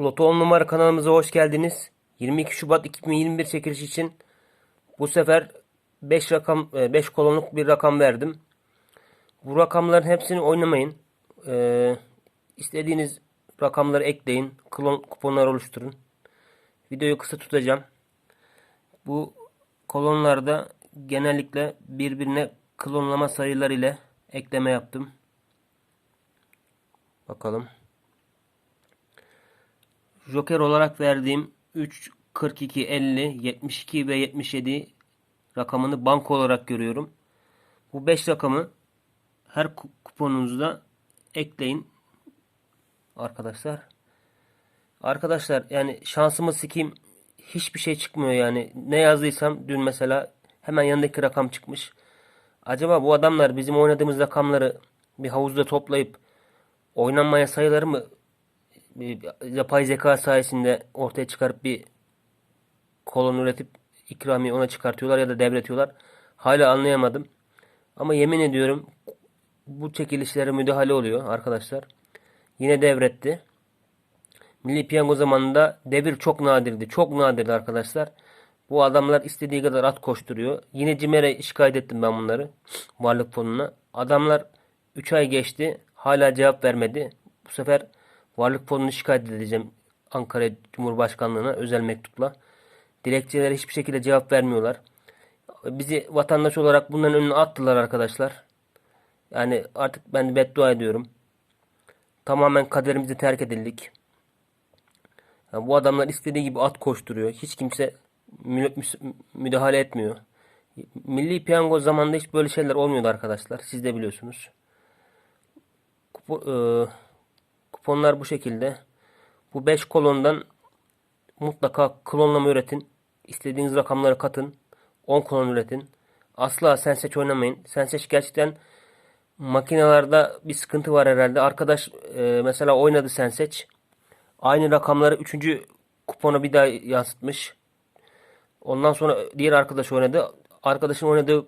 Loto 10 numara kanalımıza hoş geldiniz. 22 Şubat 2021 çekiliş için bu sefer 5 rakam 5 kolonluk bir rakam verdim. Bu rakamların hepsini oynamayın. Ee, istediğiniz rakamları ekleyin. Klon kuponlar oluşturun. Videoyu kısa tutacağım. Bu kolonlarda genellikle birbirine klonlama sayılar ile ekleme yaptım. Bakalım. Joker olarak verdiğim 3, 42, 50, 72 ve 77 rakamını banko olarak görüyorum. Bu 5 rakamı her ku- kuponunuzda ekleyin arkadaşlar. Arkadaşlar yani şansımı sikeyim hiçbir şey çıkmıyor yani. Ne yazdıysam dün mesela hemen yanındaki rakam çıkmış. Acaba bu adamlar bizim oynadığımız rakamları bir havuzda toplayıp oynanmaya sayıları mı yapay zeka sayesinde ortaya çıkarıp bir kolon üretip ikramiye ona çıkartıyorlar ya da devretiyorlar. Hala anlayamadım. Ama yemin ediyorum bu çekilişlere müdahale oluyor arkadaşlar. Yine devretti. Milli Piyango zamanında devir çok nadirdi. Çok nadirdi arkadaşlar. Bu adamlar istediği kadar at koşturuyor. Yine CİMER'e şikayet ettim ben bunları. Varlık fonuna. Adamlar 3 ay geçti. Hala cevap vermedi. Bu sefer varlık fonunu şikayet edeceğim. Ankara Cumhurbaşkanlığına özel mektupla. Dilekçelere hiçbir şekilde cevap vermiyorlar. Bizi vatandaş olarak bunların önüne attılar arkadaşlar. Yani artık ben beddua ediyorum. Tamamen kaderimizi terk edildik. Ya bu adamlar istediği gibi at koşturuyor. Hiç kimse müdahale etmiyor. Milli piyango zamanında hiç böyle şeyler olmuyordu arkadaşlar. Siz de biliyorsunuz. Kupo- e, kuponlar bu şekilde. Bu 5 kolondan mutlaka klonlama üretin. İstediğiniz rakamları katın. 10 klon üretin. Asla sen seç oynamayın. Sen gerçekten makinelerde bir sıkıntı var herhalde. Arkadaş e, mesela oynadı sen seç. Aynı rakamları 3. kupona bir daha yansıtmış. Ondan sonra diğer arkadaş oynadı. Arkadaşın oynadığı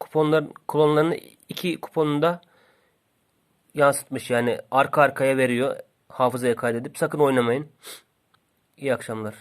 kuponların klonlarını iki kuponunda yansıtmış. Yani arka arkaya veriyor. Hafızaya kaydedip sakın oynamayın. İyi akşamlar.